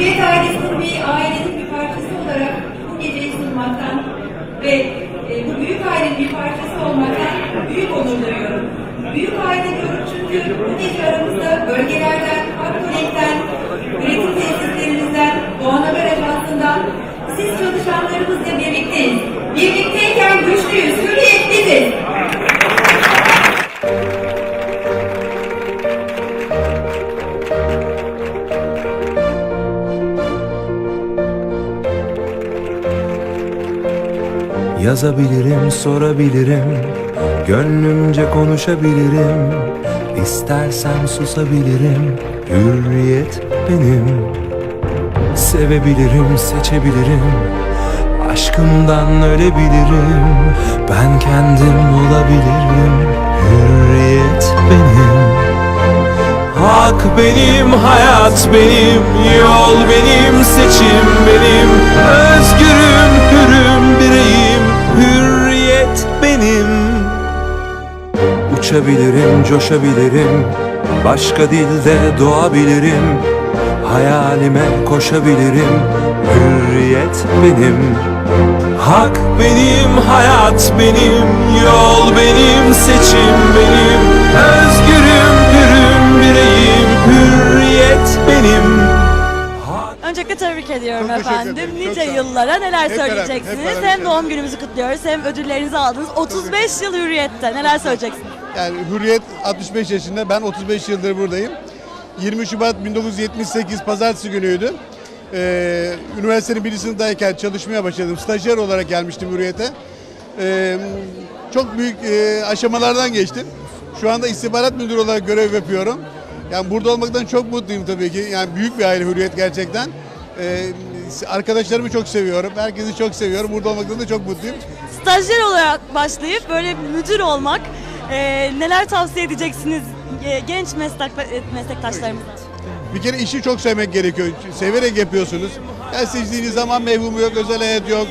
Hürriyet ailesinin bir ailenin bir parçası olarak bu geceyi sunmaktan ve e, bu büyük ailenin bir parçası olmaktan büyük onur duyuyorum. Büyük aile diyorum çünkü bu gece aramızda bölgelerden, Akkolik'ten, üretim tesislerimizden, Doğan Haber Ajansı'ndan siz çalışanlarımızla birlikteyiz. Birlikteyken Yazabilirim, sorabilirim. Gönlümce konuşabilirim. İstersem susabilirim. Hürriyet benim. Sevebilirim, seçebilirim. Aşkımdan ölebilirim. Ben kendim olabilirim. Hürriyet benim. Hak benim, hayat benim, yol benim, seçim benim. Özgürüm, benim. Uçabilirim, coşabilirim, başka dilde doğabilirim. Hayalime koşabilirim, hürriyet benim. Hak benim, hayat benim, yol benim, seçim benim yıllara neler Hep beraber, söyleyeceksiniz? hep beraber hem doğum günümüzü kutluyoruz hem ödüllerinizi aldınız. 35 yıl hürriyette neler söyleyeceksiniz? Yani Hürriyet 65 yaşında, ben 35 yıldır buradayım. 20 Şubat 1978 Pazartesi günüydü. Ee, üniversitenin birinci sınıftayken çalışmaya başladım. Stajyer olarak gelmiştim Hürriyet'e. Ee, çok büyük e, aşamalardan geçtim. Şu anda istihbarat müdürü olarak görev yapıyorum. Yani burada olmaktan çok mutluyum tabii ki. Yani büyük bir aile Hürriyet gerçekten. Ee, arkadaşlarımı çok seviyorum. Herkesi çok seviyorum. Burada olmaktan da çok mutluyum. Stajyer olarak başlayıp böyle müdür olmak e, neler tavsiye edeceksiniz e, genç meslek, meslektaşlarımıza? Bir kere işi çok sevmek gerekiyor. Severek yapıyorsunuz. Yani seçtiğiniz zaman mevhumu yok, özel hayat yok.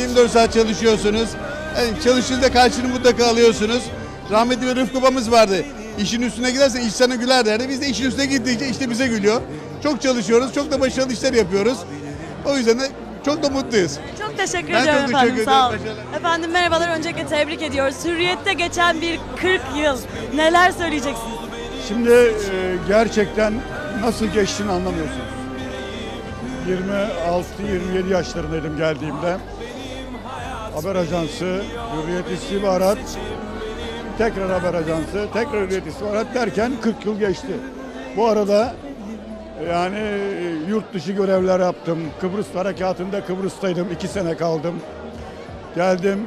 24 saat çalışıyorsunuz. Yani çalıştığınızda karşılığını mutlaka alıyorsunuz. Rahmetli bir Rıfkı babamız vardı. İşin üstüne gidersen iş sana güler derdi. Biz de işin üstüne gittikçe işte bize gülüyor. Çok çalışıyoruz, çok da başarılı işler yapıyoruz. O yüzden de çok da mutluyuz. Çok teşekkür Ben ediyorum çok efendim teşekkür sağ olun. ederim, başarılar. Efendim merhabalar öncelikle tebrik ediyoruz. Hürriyette geçen bir 40 yıl neler söyleyeceksiniz? Şimdi e, gerçekten nasıl geçtiğini anlamıyorsunuz. 26-27 yaşlarındaydım geldiğimde. Haber ajansı, Hürriyet İstihbarat, tekrar haber ajansı, tekrar Hürriyet İstihbarat derken 40 yıl geçti. Bu arada yani e, yurt dışı görevler yaptım. Kıbrıs Harekatı'nda Kıbrıs'taydım. iki sene kaldım. Geldim.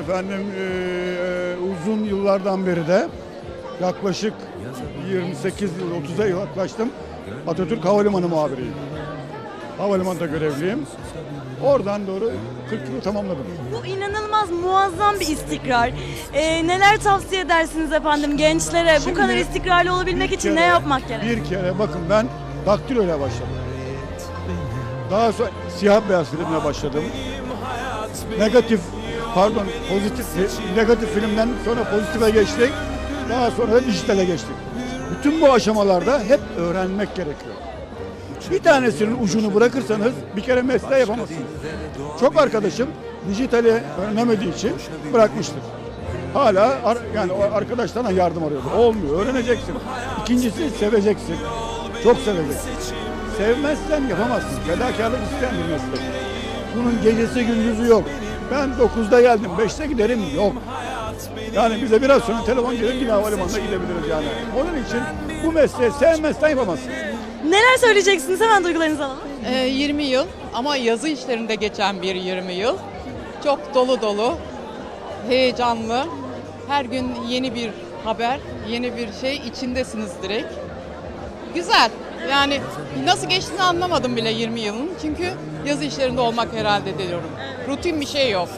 Efendim e, uzun yıllardan beri de yaklaşık 28 yıl, 30'a yaklaştım. Atatürk Havalimanı muhabiriyim. Havalimanında görevliyim. Oradan doğru 40 yılı tamamladım. Bu inanılmaz muazzam bir istikrar. Ee, neler tavsiye edersiniz efendim gençlere? Şimdi Bu kadar istikrarlı olabilmek için ne kere- yapmak gerek? Bir kere bakın ben daktilo ile başladım. Daha sonra siyah beyaz filmle başladım. Negatif, pardon pozitif, negatif filmden sonra pozitife geçtik. Daha sonra da dijitale geçtik. Bütün bu aşamalarda hep öğrenmek gerekiyor. Bir tanesinin ucunu bırakırsanız bir kere mesleği yapamazsınız. Çok arkadaşım dijitali öğrenemediği için bırakmıştır. Hala ar- yani arkadaşlarına yardım arıyordu. Olmuyor. Öğreneceksin. İkincisi seveceksin. Çok seveceksin. Sevmezsen yapamazsın. Fedakarlık isteyen bir meslek. Bunun gecesi gündüzü yok. Ben 9'da geldim, 5'te giderim yok. Yani bize biraz sonra telefon gelir yine havalimanına gidebiliriz yani. Onun için bu mesleği sevmezsen yapamazsın. Neler söyleyeceksiniz? Hemen duygularınızı alalım. Ee, 20 yıl ama yazı işlerinde geçen bir 20 yıl. Çok dolu dolu, heyecanlı. Her gün yeni bir haber, yeni bir şey içindesiniz direkt. Güzel. Yani nasıl geçtiğini anlamadım bile 20 yılın. Çünkü yazı işlerinde olmak herhalde diyorum. Rutin bir şey yok.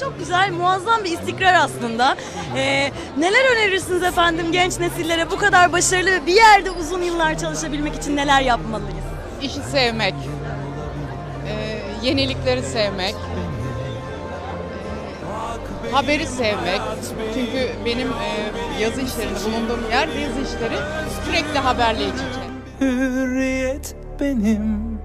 Çok güzel, muazzam bir istikrar aslında. Ee, neler önerirsiniz efendim genç nesillere? Bu kadar başarılı ve bir yerde uzun yıllar çalışabilmek için neler yapmalıyız? İşi sevmek, e, yenilikleri sevmek, e, haberi sevmek. Çünkü benim e, yazı işlerinde bulunduğum yer yazı işleri sürekli haberle iç içe. Hürriyet benim